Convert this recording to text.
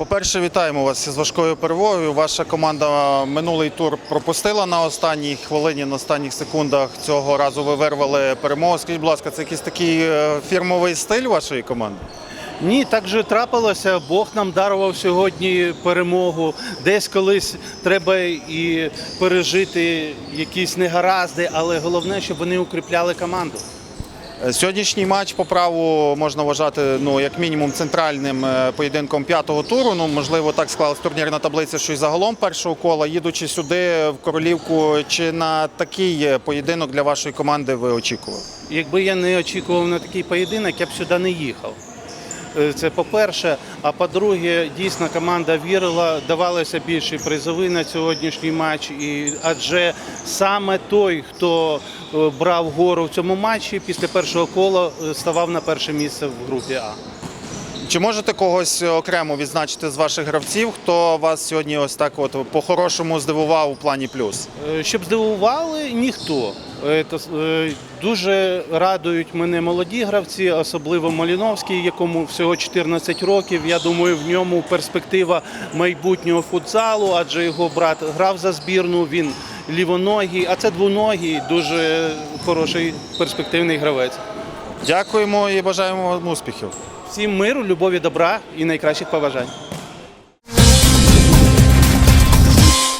По-перше, вітаємо вас із важкою перемогою. Ваша команда минулий тур пропустила на останній хвилині, на останніх секундах. Цього разу ви вирвали перемогу. Скажіть, будь ласка, це якийсь такий е, фірмовий стиль вашої команди? Ні, так же трапилося. Бог нам дарував сьогодні перемогу. Десь колись треба і пережити якісь негаразди, але головне, щоб вони укріпляли команду. Е, Сьогоднішній матч по праву можна вважати ну як мінімум центральним е, поєдинком п'ятого туру. Ну можливо, так склалась турнірна таблиця, що й загалом першого кола. Їдучи сюди в Королівку, чи на такий е, поєдинок для вашої команди ви очікували? Якби я не очікував на такий поєдинок, я б сюди не їхав. Це по-перше. А по-друге, дійсно команда вірила, давалося більше призови на сьогоднішній матч. І адже саме той, хто брав гору в цьому матчі, після першого кола е, ставав на перше місце в групі А. Чи можете когось окремо відзначити з ваших гравців, хто вас сьогодні ось так от по-хорошому здивував у плані плюс? Е, Щоб здивували, ніхто. Е, то, е, Дуже радують мене молоді гравці, особливо Маліновський, якому всього 14 років. Я думаю, в ньому перспектива майбутнього футзалу, адже його брат грав за збірну, він лівоногий, а це двоногий, дуже хороший перспективний гравець. Дякуємо і бажаємо вам успіхів. Всім миру, любові, добра і найкращих побажань.